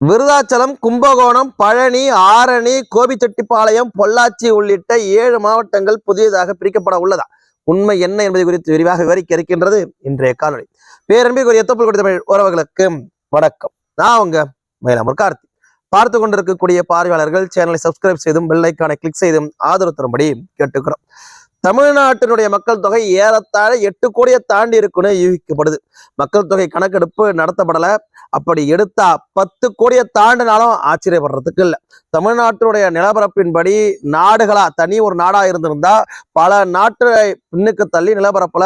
விருதாச்சலம் கும்பகோணம் பழனி ஆரணி கோபிச்செட்டிப்பாளையம் பொள்ளாச்சி உள்ளிட்ட ஏழு மாவட்டங்கள் புதியதாக பிரிக்கப்பட உள்ளதா? உண்மை என்ன என்பது குறித்து விரிவாக விவரிக்க இருக்கின்றது இன்றைய காணொலி பேரன்பிற்குரிய தொப்புள் கொடி தமிழ் உறவுகளுக்கு வணக்கம். நான் உங்க மயிலாமூர் கார்த்தி பார்த்து கொண்டிருக்கக்கூடிய பார்வையாளர்கள் சேனலை சப்ஸ்கிரைப் செய்தும் பெல் கிளிக் செய்தும் ஆதரவு தரும்படி கேட்டுக்கிறோம். தமிழ்நாட்டினுடைய மக்கள் தொகை ஏறத்தாழ எட்டு கோடியை தாண்டி இருக்குன்னு யூகிக்கப்படுது. மக்கள் தொகை கணக்கெடுப்பு நடத்தப்படல. அப்படி எடுத்தா பத்து கோடியை தாண்டினாலும் ஆச்சரியப்படுறதுக்கு இல்லை. தமிழ்நாட்டினுடைய நிலப்பரப்பின்படி நாடுகளா தனி ஒரு நாடா இருந்திருந்தா பல நாட்டு பின்னுக்கு தள்ளி நிலப்பரப்புல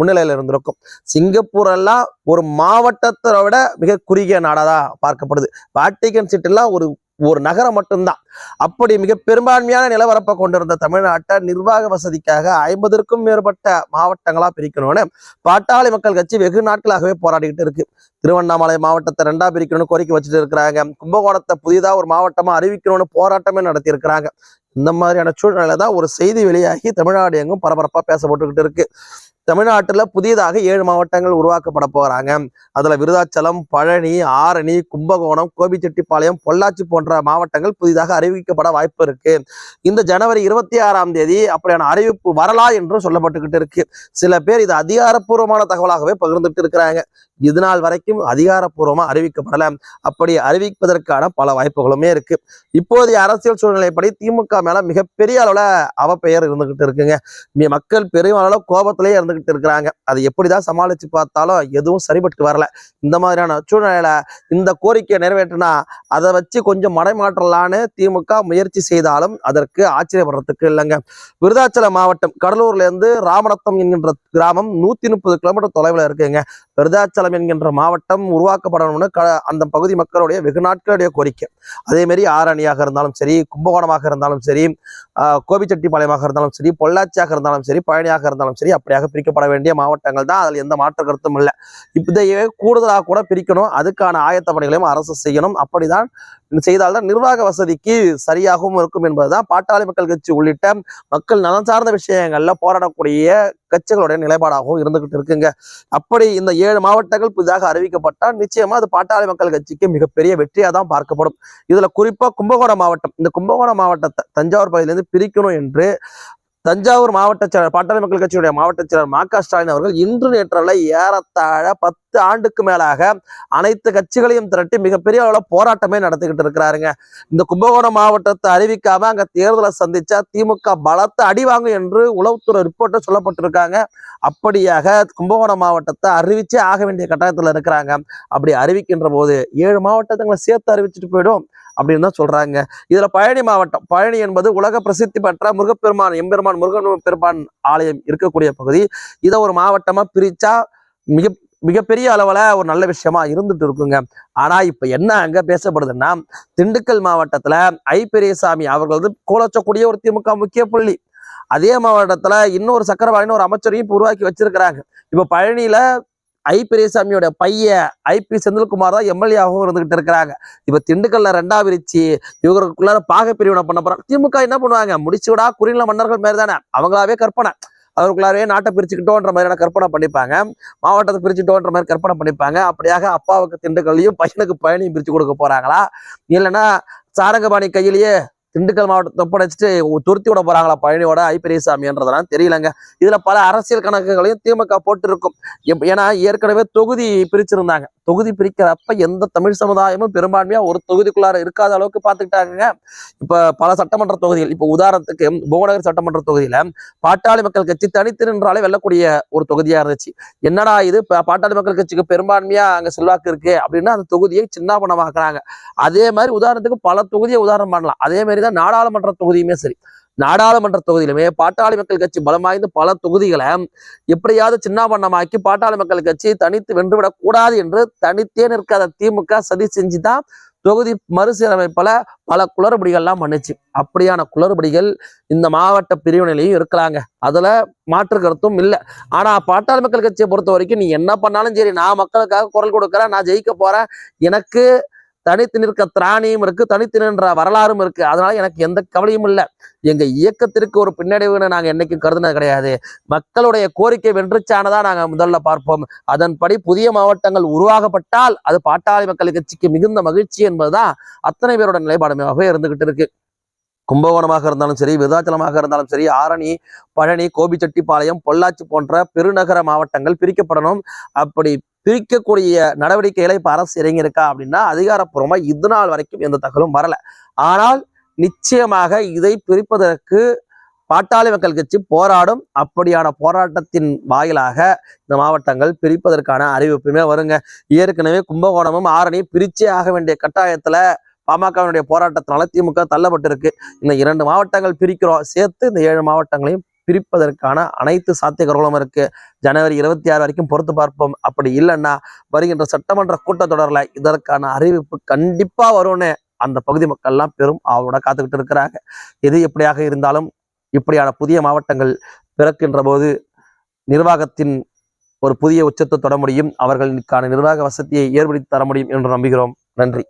முன்னிலையில இருந்திருக்கும். சிங்கப்பூர் எல்லாம் ஒரு மாவட்டத்தை விட மிக குறுகிய நாடாதான் பார்க்கப்படுது. வாட்டிகன் சிட்டிலாம் ஒரு ஒரு நகரம் மட்டும்தான். அப்படி மிக பெரும்பான்மையான நிலவரப்பை கொண்டிருந்த தமிழ்நாட்டை நிர்வாக வசதிக்காக ஐம்பதற்கும் மேற்பட்ட மாவட்டங்களா பிரிக்கணும்னு பாட்டாளி மக்கள் கட்சி வெகு நாட்களாகவே போராடிக்கிட்டு இருக்கு. திருவண்ணாமலை மாவட்டத்தை ரெண்டா பிரிக்கணும்னு கோரிக்கை வச்சுட்டு இருக்கிறாங்க. கும்பகோணத்தை புதிதாக ஒரு மாவட்டமா அறிவிக்கணும்னு போராட்டமே நடத்தி இருக்கிறாங்க இந்த மாதிரியான சூழ்நிலை தான் ஒரு செய்தி வெளியாகி தமிழ்நாடு எங்கும் பரபரப்பா பேசப்பட்டுக்கிட்டு இருக்கு. தமிழ்நாட்டுல புதியதாக ஏழு மாவட்டங்கள் உருவாக்கப்பட போறாங்க. அதுல விருதாச்சலம் பழனி ஆரணி கும்பகோணம் கோபிச்செட்டிப்பாளையம் பொள்ளாச்சி போன்ற மாவட்டங்கள் புதிதாக அறிவிக்கப்பட வாய்ப்பு இருக்கு. இந்த ஜனவரி இருபத்தி ஆறாம் தேதி அப்படியான அறிவிப்பு வரலா என்றும் சொல்லப்பட்டுக்கிட்டு இருக்கு. சில பேர் இது அதிகாரப்பூர்வமான தகவலாகவே பகிர்ந்துட்டு இருக்கிறாங்க. இதுநாள் வரைக்கும் அதிகாரப்பூர்வமா அறிவிக்கப்படல. அப்படி அறிவிப்பதற்கான பல வாய்ப்புகளுமே இருக்கு. இப்போதைய அரசியல் சூழ்நிலைப்படி திமுக மேல மிகப்பெரிய அளவுல அவப்பெயர் இருந்துகிட்டு இருக்குங்க. மக்கள் பெரும் அளவுல கோபத்திலேயே இருந்துகிட்டு இருக்கிறாங்க. அதை எப்படிதான் சமாளிச்சு பார்த்தாலும் எதுவும் சரிபட்டு வரல. இந்த மாதிரியான சூழ்நிலையில இந்த கோரிக்கையை நிறைவேற்றினா அதை வச்சு கொஞ்சம் மடைமாற்றலான்னு திமுக முயற்சி செய்தாலும் அதற்கு ஆச்சரியப்படுறதுக்கு இல்லைங்க. விருதாச்சலம் மாவட்டம் கடலூர்ல இருந்து ராமநத்தம் என்கின்ற கிராமம் நூத்தி முப்பது கிலோமீட்டர் தொலைவில் இருக்குங்க. விருதாச்சலம் என்கின்ற மாவட்டம் உருவாக்கப்படணும்னு க அந்த பகுதி மக்களுடைய வெகு நாட்களுடைய கோரிக்கை. அதேமாரி ஆரணியாக இருந்தாலும் சரி கும்பகோணமாக இருந்தாலும் சரி ஆஹ் கோபிச்செட்டிப்பாளையமாக இருந்தாலும் சரி பொள்ளாச்சியாக இருந்தாலும் சரி பழனியாக இருந்தாலும் சரி அப்படியாக பிரிக்கப்பட வேண்டிய மாவட்டங்கள் தான் அதில் எந்த மாற்று கருத்தும் இல்லை. இப்பதையே கூடுதலாக கூட பிரிக்கணும். அதுக்கான ஆயத்த பணிகளையும் அரசு செய்யணும். அப்படிதான் செய்தால்தான் நிர்வாக வசதிக்கு சரியாகவும் இருக்கும் என்பதுதான் பாட்டாளி மக்கள் கட்சி உள்ளிட்ட மக்கள் நலன் சார்ந்த விஷயங்கள்ல போராடக்கூடிய கட்சிகளுடைய நிலைப்பாடாகவும் இருந்துகிட்டு இருக்குங்க. அப்படி இந்த ஏழு மாவட்டங்கள் புதிதாக அறிவிக்கப்பட்டால் நிச்சயமா அது பாட்டாளி மக்கள் கட்சிக்கு மிகப்பெரிய வெற்றியா தான் பார்க்கப்படும். இதுல குறிப்பா கும்பகோணம் மாவட்டம். இந்த கும்பகோணம் மாவட்டத்தை தஞ்சாவூர் பகுதியிலிருந்து பிரிக்கணும் என்று தஞ்சாவூர் மாவட்ட செயலர் பாட்டாளி மக்கள் கட்சியுடைய மாவட்ட செயலர் மா க ஸ்டாலின் அவர்கள் இன்று நேற்றலை ஏறத்தாழ பத்து ஆண்டுக்கு மேலாக அனைத்து கட்சிகளையும் திரட்டி மிகப்பெரிய அளவில் போராட்டமே நடத்திக்கிட்டு இருக்கிறாருங்க. இந்த கும்பகோணம் மாவட்டத்தை அறிவிக்காம அங்க தேர்தலை சந்திச்சா திமுக பலத்த அடி வாங்கும் என்று உளவுத்துறை ரிப்போர்ட்டை சொல்லப்பட்டிருக்காங்க. அப்படியாக கும்பகோணம் மாவட்டத்தை அறிவிச்சே ஆக வேண்டிய கட்டாயத்துல இருக்கிறாங்க. அப்படி அறிவிக்கின்ற போது ஏழு மாவட்டங்களை சேர்த்து அறிவிச்சுட்டு போயிடும் அப்படின்னு தான் சொல்றாங்க. இதுல பழனி மாவட்டம் பழனி என்பது உலக பிரசித்தி பெற்ற முருகப்பெருமான் எம்பெருமான் முருகன் பெருமான் ஆலயம் இருக்கக்கூடிய பகுதி. இதை ஒரு மாவட்டமா பிரிச்சா மிக மிகப்பெரிய அளவில் ஒரு நல்ல விஷயமா இருந்துட்டு இருக்குங்க. ஆனால் இப்போ என்ன அங்கே பேசப்படுதுன்னா திண்டுக்கல் மாவட்டத்தில் ஐ பெரியசாமி அவர்களது கோலச்சக்கூடிய ஒரு திமுக முக்கிய புள்ளி. அதே மாவட்டத்தில் இன்னொரு சக்கரவாணின்னு ஒரு அமைச்சரையும் இப்போ உருவாக்கி வச்சிருக்கிறாங்க. இப்போ பழனியில் ஐ பெரியசாமியோட பையன் ஐ பி செந்தில்குமார் தான் எம்எல்ஏவாகவும் இருந்துகிட்டு இருக்கிறாங்க. இப்போ திண்டுக்கல்ல ரெண்டா விரிச்சு இவங்களுக்குள்ளார பாக பிரிவினை பண்ண போறாங்க. திமுக என்ன பண்ணுவாங்க? முடிச்சுடா குறிநில மன்னர்கள் மாரி தானே அவங்களாவே கற்பனை. அவருக்குள்ளாரவே நாட்டை பிரிச்சுக்கிட்டோன்ற மாதிரியான கற்பனை பண்ணிப்பாங்க. மாவட்டத்தை பிரிச்சுட்டோன்ற மாதிரி கற்பனை பண்ணிப்பாங்க. அப்படியாக அப்பாவுக்கு திண்டுக்கல்லையும் பையனுக்கு பயணியும் பிரித்து கொடுக்க போகிறாங்களா இல்லைன்னா சாரங்கபாணி கையிலேயே திண்டுக்கல் மாவட்டத்தை ஒப்படைச்சிட்டு துருத்தி விட போறாங்களா பழனியோட ஐ பெரியசாமின்றதெல்லாம் தெரியலங்க. இதுல பல அரசியல் கணக்குகளையும் திமுக போட்டிருக்கும். ஏன்னா ஏற்கனவே தொகுதி பிரிச்சிருந்தாங்க. தொகுதி பிரிக்கிறப்ப எந்த தமிழ் சமுதாயமும் பெரும்பான்மையா ஒரு தொகுதிக்குள்ளார இருக்காத அளவுக்கு பாத்துக்கிட்டாங்க இப்ப பல சட்டமன்ற தொகுதிகள் இப்ப உதாரணத்துக்கு புவனகர் சட்டமன்ற தொகுதியில பாட்டாளி மக்கள் கட்சி தனித்து நின்றாலே வெல்லக்கூடிய ஒரு தொகுதியா இருந்துச்சு. என்னடா இது? பாட்டாளி மக்கள் கட்சிக்கு பெரும்பான்மையா அங்க செல்வாக்கு இருக்கு அப்படின்னா அந்த தொகுதியை சின்னாபனமாக்குறாங்க. அதே மாதிரி உதாரணத்துக்கு பல தொகுதியை உதாரணம் பண்ணலாம். அதே மாதிரி தான் நாடாளுமன்ற தொகுதியுமே சரி. நாடாளுமன்ற தொகுதியிலுமே பாட்டாளி மக்கள் கட்சி பலம் வாய்ந்த பல தொகுதிகளை எப்படியாவது சின்னாபண்ணமாக்கி பாட்டாளி மக்கள் கட்சி தனித்து வென்றுவிடக் கூடாது என்று தனித்தே நிற்காத திமுக சதி செஞ்சு தான் தொகுதி மறுசீரமைப்பில் பல குளறுபடிகள்லாம் பண்ணுச்சு. அப்படியான குளறுபடிகள் இந்த மாவட்ட பிரிவினையிலையும் இருக்கிறாங்க. அதில் மாற்று கருத்தும் இல்லை. ஆனால் பாட்டாளி மக்கள் கட்சியை பொறுத்த வரைக்கும் நீ என்ன பண்ணாலும் சரி நான் மக்களுக்காக குரல் கொடுக்குறேன் நான் ஜெயிக்க போகிறேன் எனக்கு தனித்து நிற்க திராணியும் இருக்கு தனித்து நின்ற வரலாறும் இருக்கு. அதனால எனக்கு எந்த கவலையும் இல்லை. எங்க இயக்கத்திற்கு ஒரு பின்னடைவுன்னு நாங்க என்னைக்கும் கருதுனது கிடையாது. மக்களுடைய கோரிக்கை வென்றுச்சானதா நாங்க முதல்ல பார்ப்போம். அதன்படி புதிய மாவட்டங்கள் உருவாகப்பட்டால் அது பாட்டாளி மக்கள் கட்சிக்கு மிகுந்த மகிழ்ச்சி என்பதுதான் அத்தனை பேரோட நிலைப்பாடுமாகவே இருந்துகிட்டு இருக்கு. கும்பகோணமாக இருந்தாலும் சரி விருதாச்சலமாக இருந்தாலும் சரி ஆரணி பழனி கோபிச்செட்டிப்பாளையம் பொள்ளாச்சி போன்ற பெருநகர மாவட்டங்கள் பிரிக்கப்படணும். அப்படி பிரிக்கக்கூடிய நடவடிக்கைகளை இப்ப அரசு இறங்கியிருக்கா அப்படின்னா அதிகாரப்பூர்வமா இது நாள் வரைக்கும் எந்த தகவலும் வரல. ஆனால் நிச்சயமாக இதை பிரிப்பதற்கு பாட்டாளி மக்கள் கட்சி போராடும். அப்படியான போராட்டத்தின் வாயிலாக இந்த மாவட்டங்கள் பிரிப்பதற்கான அறிவிப்புமே வருங்க. ஏற்கனவே கும்பகோணமும் ஆரணியும் பிரிச்சே ஆக வேண்டிய கட்டாயத்துல பாமகவினுடைய போராட்டத்தினால திமுக தள்ளப்பட்டிருக்கு. இந்த இரண்டு மாவட்டங்கள் பிரிக்கிறோம். சேர்த்து இந்த ஏழு மாவட்டங்களையும் பிரிப்பதற்கான அனைத்து சாத்தியக்கூறுகளும் இருக்கு. ஜனவரி இருபத்தி ஆறு வரைக்கும் பொறுத்து பார்ப்போம். அப்படி இல்லைன்னா வருகின்ற சட்டமன்ற கூட்டத்தொடரில் இதற்கான அறிவிப்பு கண்டிப்பாக வரும்னு அந்த பகுதி மக்கள்லாம் பெரும் அவரோட காத்துக்கிட்டு இருக்கிறாங்க. எது எப்படியாக இருந்தாலும் இப்படியான புதிய மாவட்டங்கள் பிறக்கின்ற போது நிர்வாகத்தின் ஒரு புதிய உச்சத்தை தொட முடியும். அவர்களுக்கான நிர்வாக வசதியை ஏற்படுத்தி தர முடியும் என்று நம்புகிறோம். நன்றி.